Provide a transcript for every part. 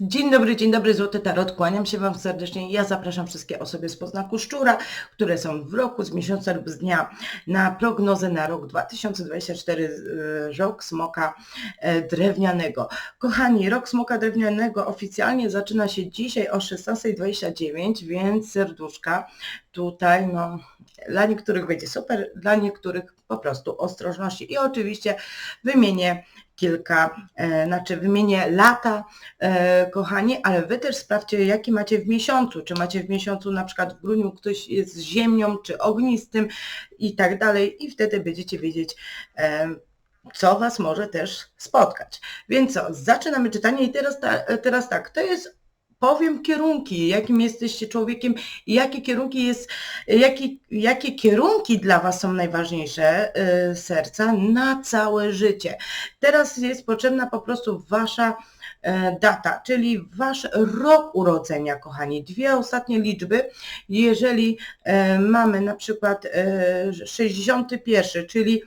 Dzień dobry, dzień dobry, Złoty Tarot. Kłaniam się Wam serdecznie. Ja zapraszam wszystkie osoby z poznaku Szczura, które są w roku, z miesiąca lub z dnia na prognozę na rok 2024 y, rok smoka e, drewnianego. Kochani, rok smoka drewnianego oficjalnie zaczyna się dzisiaj o 16.29, więc serduszka tutaj, no, dla niektórych będzie super, dla niektórych po prostu ostrożności. I oczywiście wymienię kilka, e, znaczy wymienię lata, e, kochani, ale wy też sprawdźcie, jaki macie w miesiącu. Czy macie w miesiącu na przykład w grudniu ktoś jest z ziemią, czy ognistym i tak dalej i wtedy będziecie wiedzieć, e, co Was może też spotkać. Więc co, zaczynamy czytanie i teraz, ta, teraz tak, to jest powiem kierunki, jakim jesteście człowiekiem i jakie kierunki jest, jakie, jakie kierunki dla Was są najważniejsze y, serca na całe życie. Teraz jest potrzebna po prostu Wasza e, data, czyli Wasz rok urodzenia, kochani. Dwie ostatnie liczby, jeżeli e, mamy na przykład 61, e, czyli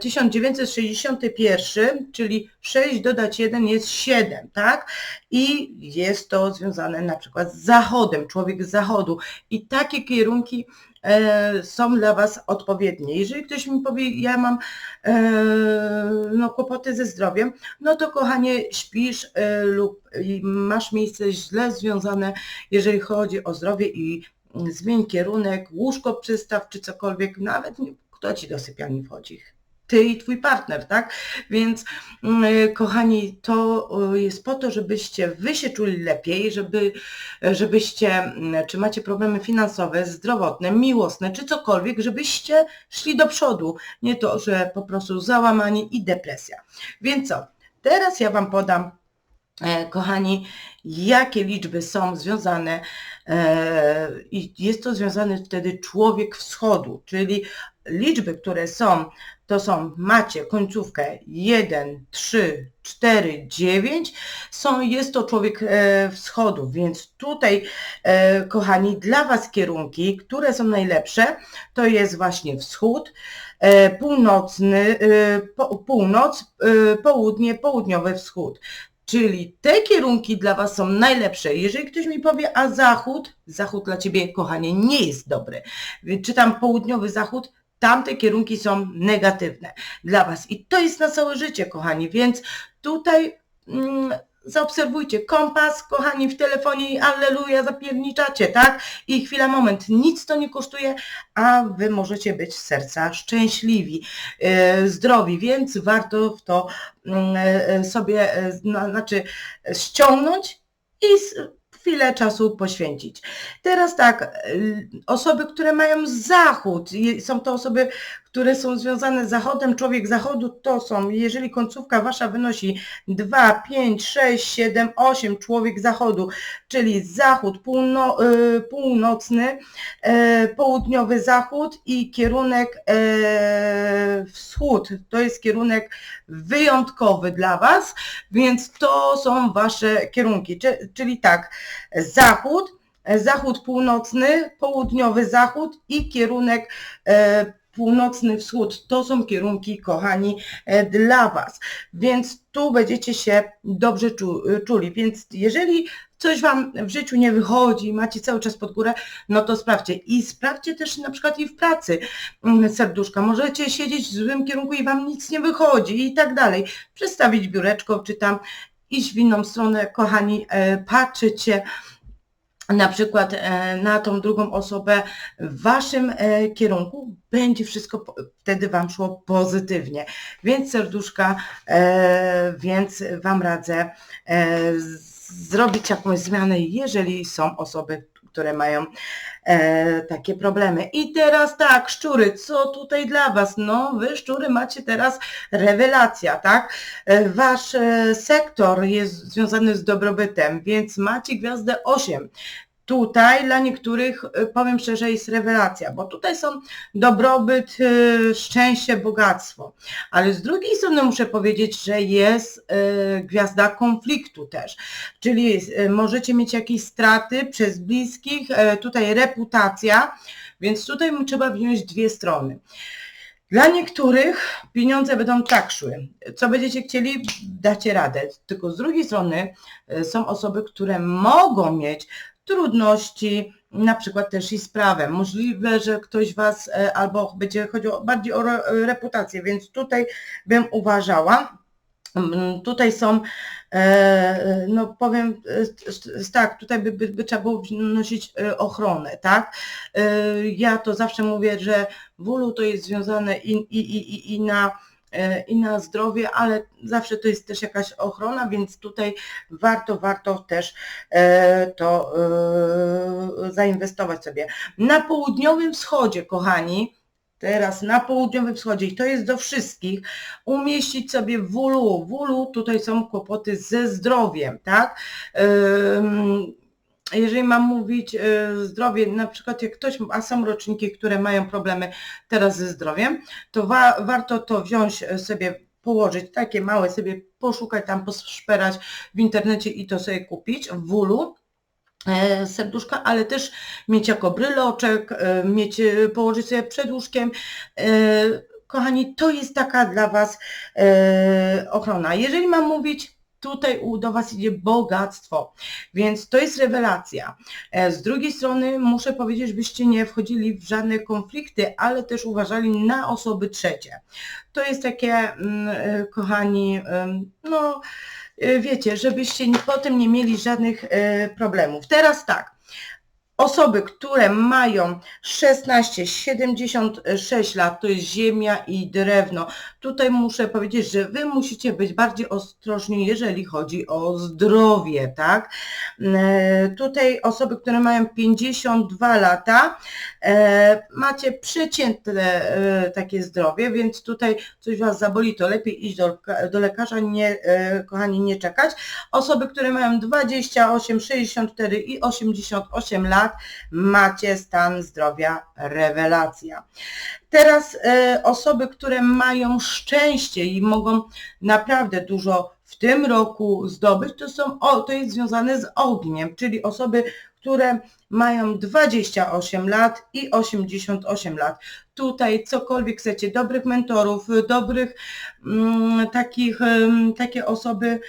1961, czyli 6 dodać 1 jest 7, tak? I jest to związane na przykład z Zachodem, człowiek z Zachodu. I takie kierunki e, są dla Was odpowiednie. Jeżeli ktoś mi powie, ja mam e, no, kłopoty ze zdrowiem, no to kochanie śpisz e, lub masz miejsce źle związane, jeżeli chodzi o zdrowie i zmień kierunek, łóżko przystaw czy cokolwiek, nawet kto ci do sypialni wchodzi? Ty i twój partner, tak? Więc yy, kochani, to jest po to, żebyście wy się czuli lepiej, żeby, żebyście, mm, czy macie problemy finansowe, zdrowotne, miłosne, czy cokolwiek, żebyście szli do przodu. Nie to, że po prostu załamanie i depresja. Więc co? Teraz ja Wam podam kochani, jakie liczby są związane e, i jest to związany wtedy człowiek wschodu, czyli liczby, które są, to są, macie końcówkę 1, 3, 4, 9, są, jest to człowiek e, wschodu, więc tutaj, kochani, dla Was kierunki, które są najlepsze, to jest właśnie wschód, północny, północ, południe, południowy wschód. Czyli te kierunki dla Was są najlepsze. Jeżeli ktoś mi powie, a zachód, zachód dla Ciebie, kochanie, nie jest dobry. Czytam południowy zachód, tamte kierunki są negatywne dla Was. I to jest na całe życie, kochani, więc tutaj mm, zaobserwujcie kompas, kochani, w telefonie, alleluja, zapierniczacie, tak? I chwila, moment, nic to nie kosztuje, a wy możecie być z serca szczęśliwi, yy, zdrowi, więc warto w to yy, sobie, yy, znaczy ściągnąć i chwilę czasu poświęcić. Teraz tak, osoby, które mają zachód, są to osoby, które są związane z Zachodem, człowiek Zachodu to są, jeżeli końcówka Wasza wynosi 2, 5, 6, 7, 8, człowiek Zachodu, czyli Zachód, półno, y, północny, y, południowy Zachód i kierunek y, wschód, to jest kierunek wyjątkowy dla Was, więc to są Wasze kierunki, czyli tak, Zachód, Zachód północny, południowy zachód i kierunek północny wschód. To są kierunki, kochani, e, dla Was. Więc tu będziecie się dobrze czuli. Więc jeżeli coś Wam w życiu nie wychodzi, macie cały czas pod górę, no to sprawdźcie. I sprawdźcie też na przykład i w pracy mm, serduszka. Możecie siedzieć w złym kierunku i Wam nic nie wychodzi i tak dalej. Przestawić biureczko, czy tam iść w inną stronę, kochani, e, patrzycie na przykład e, na tą drugą osobę w waszym e, kierunku, będzie wszystko wtedy wam szło pozytywnie. Więc serduszka, e, więc wam radzę zrobić jakąś zmianę, jeżeli są osoby, które mają e, takie problemy. I teraz tak, szczury, co tutaj dla Was? No, Wy szczury macie teraz rewelacja, tak? E, wasz e, sektor jest związany z dobrobytem, więc macie gwiazdę 8. Tutaj dla niektórych, y, powiem szczerze, jest rewelacja, bo tutaj są dobrobyt, y, szczęście, bogactwo. Ale z drugiej strony muszę powiedzieć, że jest y, gwiazda konfliktu też. Czyli możecie mieć jakieś straty przez bliskich, tutaj reputacja, więc tutaj trzeba wziąć dwie strony. Dla niektórych pieniądze będą tak szły. Co będziecie chcieli, dacie radę. Tylko z drugiej strony są osoby, które mogą mieć trudności, na przykład też i z prawem. Możliwe, że ktoś Was e, albo będzie chodziło bardziej o reputację, więc tutaj bym uważała. Mm, tutaj są, e, no powiem tak, tutaj by, by, by trzeba było nosić e, ochronę, tak? Ja to zawsze mówię, że wólu to jest związane i, i, i, i na E, i na zdrowie, ale zawsze to jest też jakaś ochrona, więc tutaj warto, warto też e, to e, zainwestować sobie. Na południowym wschodzie, kochani, teraz na południowym wschodzie i to jest do wszystkich, umieścić sobie wulu. Wulu tutaj są kłopoty ze zdrowiem, tak? Jeżeli mam mówić e, zdrowie, na przykład jak ktoś, a są roczniki, które mają problemy teraz ze zdrowiem, to wa warto to wziąć e, sobie, położyć, takie małe sobie poszukać tam, poszperać w internecie i to sobie kupić w wulu e, serduszka, ale też mieć jako bryloczek, mieć, położyć sobie przed łóżkiem. Kochani, to jest taka dla Was ochrona. Jeżeli mam mówić tutaj do Was idzie bogactwo, więc to jest rewelacja. E, z drugiej strony muszę powiedzieć, żebyście nie wchodzili w żadne konflikty, ale też uważali na osoby trzecie. To jest takie, mm, e, kochani, no e, wiecie, żebyście potem nie mieli żadnych problemów. Teraz tak, Osoby, które mają 16-76 lat, to jest ziemia i drewno. Tutaj muszę powiedzieć, że Wy musicie być bardziej ostrożni, jeżeli chodzi o zdrowie, tak? E, tutaj osoby, które mają 52 lata, e, macie przeciętne e, takie zdrowie, więc tutaj coś Was zaboli, to lepiej iść do, do lekarza, nie, kochani, nie czekać. Osoby, które mają 28, 64 i 88 lat, macie stan zdrowia rewelacja. Teraz e, osoby, które mają szczęście i mogą naprawdę dużo w tym roku zdobyć, to są, to jest związane z ogniem, czyli osoby, które mają 28 lat i 88 lat. Tutaj cokolwiek chcecie, dobrych mentorów, dobrych mm, takich, takie osoby,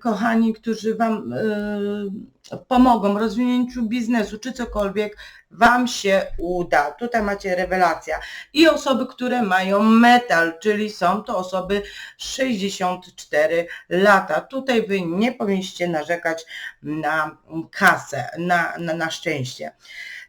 kochani, którzy Wam e, pomogą w rozwinięciu biznesu, czy cokolwiek, Wam się uda. Tutaj macie rewelacja. I osoby, które mają metal, czyli są to osoby 64 lata. Tutaj Wy nie powinniście narzekać na kasę, na, na, na szczęście.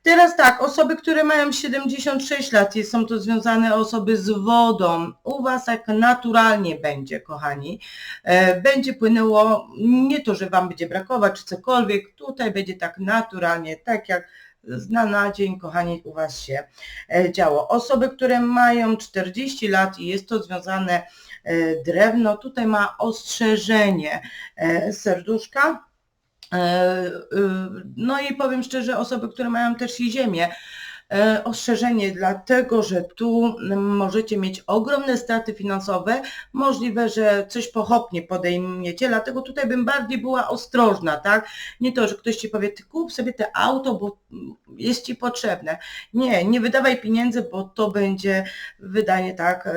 Teraz tak, osoby, które mają 76 lat, są to związane osoby z wodą. U Was jak naturalnie będzie, kochani. E, będzie płynęło, nie to, że Wam będzie brakować czy cokolwiek, tutaj będzie tak naturalnie, tak jak z na dzień, kochani, u Was się e, działo. Osoby, które mają 40 lat i jest to związane e, drewno, tutaj ma ostrzeżenie serduszka, no i powiem szczerze, osoby, które mają też i ziemię, E, ostrzeżenie, dlatego że tu możecie mieć ogromne straty finansowe, możliwe, że coś pochopnie podejmiecie, dlatego tutaj bym bardziej była ostrożna, tak? Nie to, że ktoś Ci powie, ty kup sobie te auto, bo jest Ci potrzebne. Nie, nie wydawaj pieniędzy, bo to będzie wydanie, tak,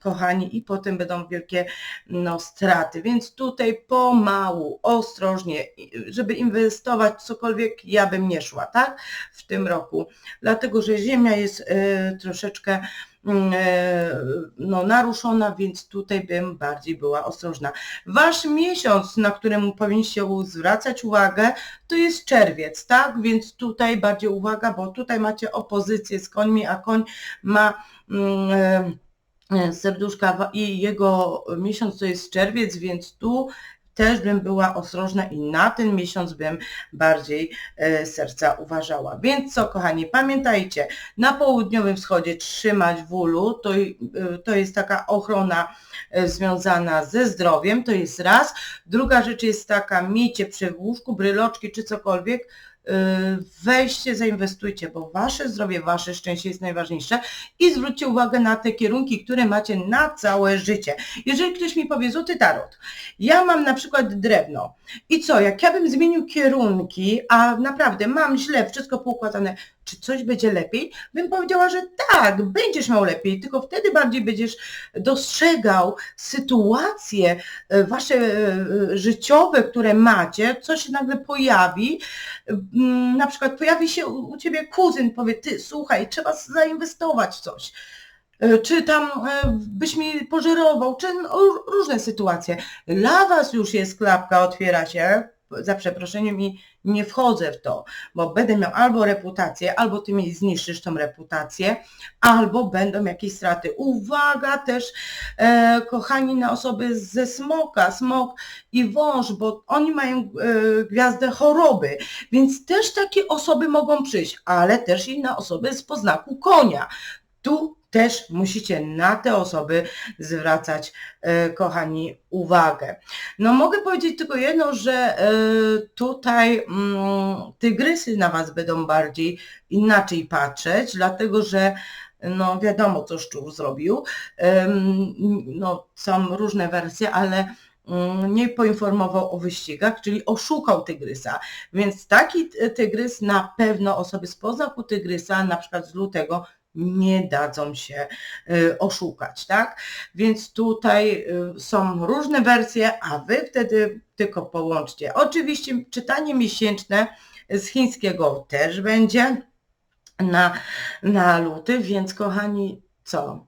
kochani, i potem będą wielkie no, straty, więc tutaj pomału, ostrożnie, żeby inwestować cokolwiek, ja bym nie szła, tak, w tym roku dlatego że ziemia jest e, troszeczkę mm, e, no, naruszona, więc tutaj bym bardziej była ostrożna. Wasz miesiąc, na którym powinniście zwracać uwagę, to jest czerwiec, tak? Więc tutaj bardziej uwaga, bo tutaj macie opozycję z końmi, a koń ma mm, e, serduszka i jego miesiąc to jest czerwiec, więc tu też bym była ostrożna i na ten miesiąc bym bardziej e, serca uważała. Więc co kochani, pamiętajcie, na południowym wschodzie trzymać wólu, to, e, to jest taka ochrona e, związana ze zdrowiem, to jest raz. Druga rzecz jest taka, miejcie przy łóżku, bryloczki czy cokolwiek, weźcie, zainwestujcie, bo wasze zdrowie, wasze szczęście jest najważniejsze i zwróćcie uwagę na te kierunki, które macie na całe życie. Jeżeli ktoś mi powie, złoty tarot, ja mam na przykład drewno i co, jak ja bym zmienił kierunki, a naprawdę mam źle, wszystko poukładane, czy coś będzie lepiej? Bym powiedziała, że tak, będziesz miał lepiej, tylko wtedy bardziej będziesz dostrzegał sytuacje e, wasze e, życiowe, które macie, co się nagle pojawi, Mm, na przykład pojawi się u ciebie kuzyn, powie, ty słuchaj, trzeba zainwestować w coś. E, Czy tam byś mi pożerował, czy no, różne sytuacje. Dla was już jest klapka, otwiera się, za przeproszeniem i nie wchodzę w to, bo będę miał albo reputację, albo ty mi zniszczysz tą reputację, albo będą jakieś straty. Uwaga też, e, kochani, na osoby ze smoka, smok i wąż, bo oni mają e, gwiazdę choroby, więc też takie osoby mogą przyjść, ale też i na osoby z poznaku konia. Tu też musicie na te osoby zwracać, e, kochani, uwagę. No mogę powiedzieć tylko jedno, że e, tutaj mm, tygrysy na Was będą bardziej inaczej patrzeć, dlatego że no wiadomo, co szczur zrobił. No są różne wersje, ale mm, nie poinformował o wyścigach, czyli oszukał tygrysa. Więc taki ty- tygrys na pewno osoby z poznaku tygrysa, na przykład z lutego, nie dadzą się y, oszukać, tak? Więc tutaj y, są różne wersje, a wy wtedy tylko połączcie. Oczywiście czytanie miesięczne z chińskiego też będzie na, na luty, więc kochani, co?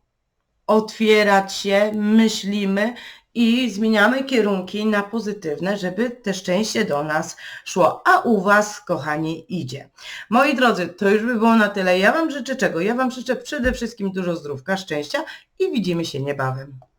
Otwierać się, myślimy i zmieniamy kierunki na pozytywne, żeby te szczęście do nas szło. A u Was, kochani, idzie. Moi drodzy, to już by było na tyle. Ja Wam życzę czego? Ja Wam życzę przede wszystkim dużo zdrówka, szczęścia i widzimy się niebawem.